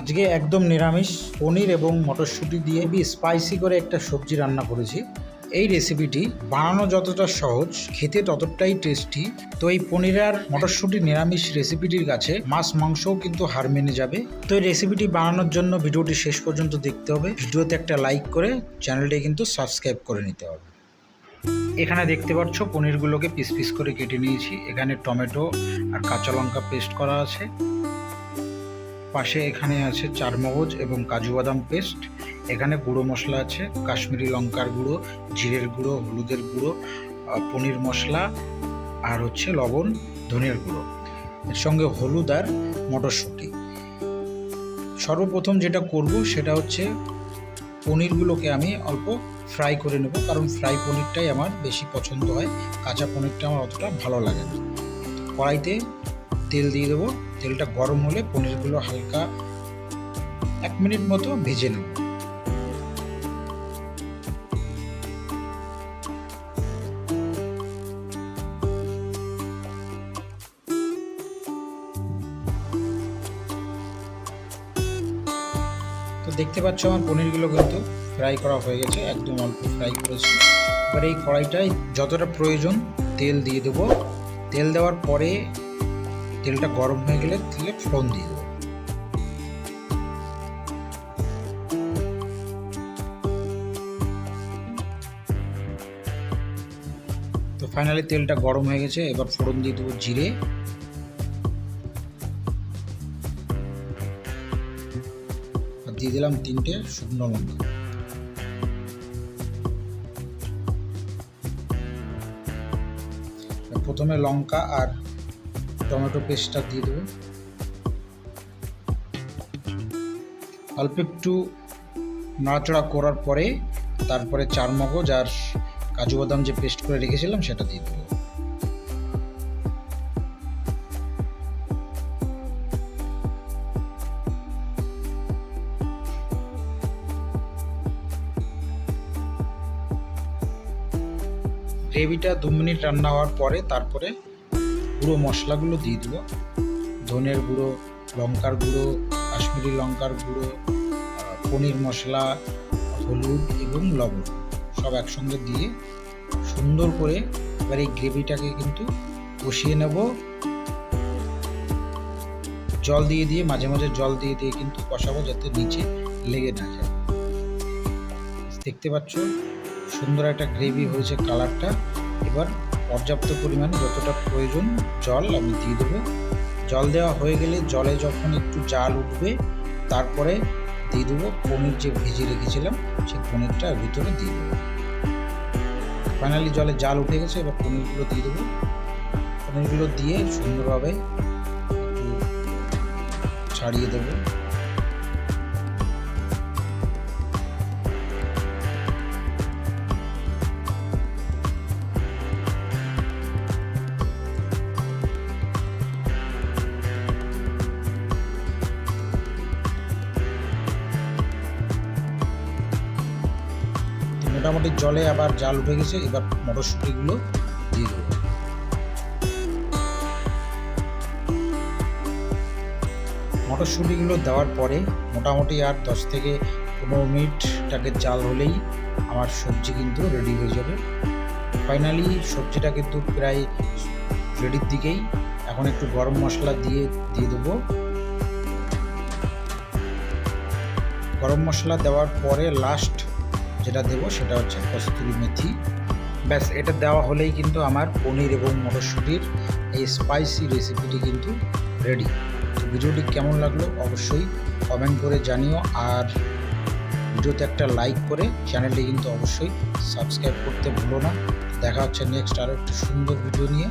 আজকে একদম নিরামিষ, পনির এবং মটরশুঁটি দিয়ে স্পাইসি করে একটা সবজি রান্না করেছি। এই রেসিপিটি বানানো যতটা সহজ, খেতে ততটাই টেস্টি তো এই পনির আর মটরশুঁটি নিরামিষ রেসিপিটির কাছে মাছ মাংসও কিন্তু হার মেনে যাবে। তো এই রেসিপিটি বানানোর জন্য ভিডিওটি শেষ পর্যন্ত দেখতে হবে। ভিডিওতে একটা লাইক করে চ্যানেলটি কিন্তু সাবস্ক্রাইব করে নিতে হবে। এখানে দেখতে পাচ্ছ, পনিরগুলোকে পিস পিস করে কেটে নিয়েছি। এখানে টমেটো আর কাঁচা লঙ্কা পেস্ট করা আছে। পাশে এখানে আছে চারমগজ এবং কাজু বাদাম পেস্ট। এখানে গুঁড়ো মশলা আছে, কাশ্মীরি লঙ্কার গুঁড়ো, জিরের গুঁড়ো, হলুদের গুঁড়ো পনির মশলা আর হচ্ছে লবণ ধনের গুঁড়ো। এর সঙ্গে হলুদ আর মটরশুঁটি। সর্বপ্রথম যেটা করব সেটা হচ্ছে পনিরগুলোকে আমি অল্প ফ্রাই করে নেব, কারণ ফ্রাই পনিরটাই আমার বেশি পছন্দ হয়। কাঁচা পনিরটা আমার অতটা ভালো লাগে না। কড়াইতে তেল দিয়ে দেবো। তেলটা গরম হলে পনিরগুলো হালকা এক মিনিট মতো ভেজে নেব। তো দেখতে পাচ্ছ আমার পনিরগুলো কিন্তু ফ্রাই করা হয়ে গেছে, একদম অল্প ফ্রাই করেছি। এবার এই কড়াইটায় যতটা প্রয়োজন তেল দিয়ে দেবো। তেল দেওয়ার পরে তেলটা গরম হয়ে গেলে তেলে ফোড়ন দিয়ে দেবো। তো ফাইনালি তেলটা গরম হয়ে গেছে, এবার ফোড়ন দিয়ে দেবো জিরে। আর দিয়ে দিলাম তিনটে শুকনো লঙ্কা। প্রথমে লঙ্কা আর টমেটো পেস্টটা দিয়ে দেবো। অল্প একটু নাড়াচড়া করার পরে তারপরে চারমগজ আর কাজু বাদাম যে পেস্ট করে রেখেছিলাম সেটা দিয়ে দেবো। গ্রেভিটা দু মিনিট রান্না হওয়ার পরে তারপরে গুঁড়ো মশলাগুলো দিয়ে দেবো। ধনের গুঁড়ো, লঙ্কার গুঁড়ো, কাশ্মীরি লঙ্কার গুঁড়ো পনির মশলা, হলুদ এবং লবণ সব একসঙ্গে দিয়ে সুন্দর করে এবার এই গ্রেভিটাকে কিন্তু কষিয়ে নেব। জল দিয়ে দিয়ে, মাঝে মাঝে জল দিয়ে দিয়ে কিন্তু কষাবো যাতে নিচে লেগে না যায়। দেখতে পাচ্ছ, সুন্দর একটা গ্রেভি হয়েছে কালারটা। এবার পর্যাপ্ত পরিমাণে যতটা প্রয়োজন জল আমি দিয়ে দেবো। জল দেওয়া হয়ে গেলে জলে যখন একটু জাল উঠবে, তারপরে দিয়ে দেবো পনির যে ভেজে রেখেছিলাম, সেই পনিরটা ভিতরে দিয়ে দেবো। ফাইনালি জলে জাল উঠে গেছে, এবার পনিরগুলো দিয়ে দেবো। পনিরগুলো দিয়ে সুন্দরভাবে একটু ছাড়িয়ে দেবো। মোটামুটি জলে আবার জাল উঠে গেছে, এবার মটরশুঁটিগুলো দিয়ে দেবো। মটরশুঁটিগুলো দেওয়ার পরে মোটামুটি আর দশ থেকে পনেরো মিনিটটাকে জাল হলেই আমার সবজি কিন্তু রেডি হয়ে যাবে। ফাইনালি সবজিটা কিন্তু প্রায় রেডির দিকেই। এখন একটু গরম মশলা দিয়ে দিয়ে দেবো। গরম মশলা দেওয়ার পরে লাস্ট যেটা দেবো সেটা হচ্ছে কস্তুরি মেথি। ব্যাস, এটা দেওয়া হলেই কিন্তু আমার পনির এবং মটরশুঁটির এই স্পাইসি রেসিপিটি কিন্তু রেডি তো ভিডিওটি কেমন লাগল অবশ্যই কমেন্ট করে জানিও আর ভিডিওতে একটা লাইক করে চ্যানেলটি কিন্তু অবশ্যই সাবস্ক্রাইব করতে ভুলো না। দেখা হচ্ছে নেক্সট আরও একটু সুন্দর ভিডিও নিয়ে।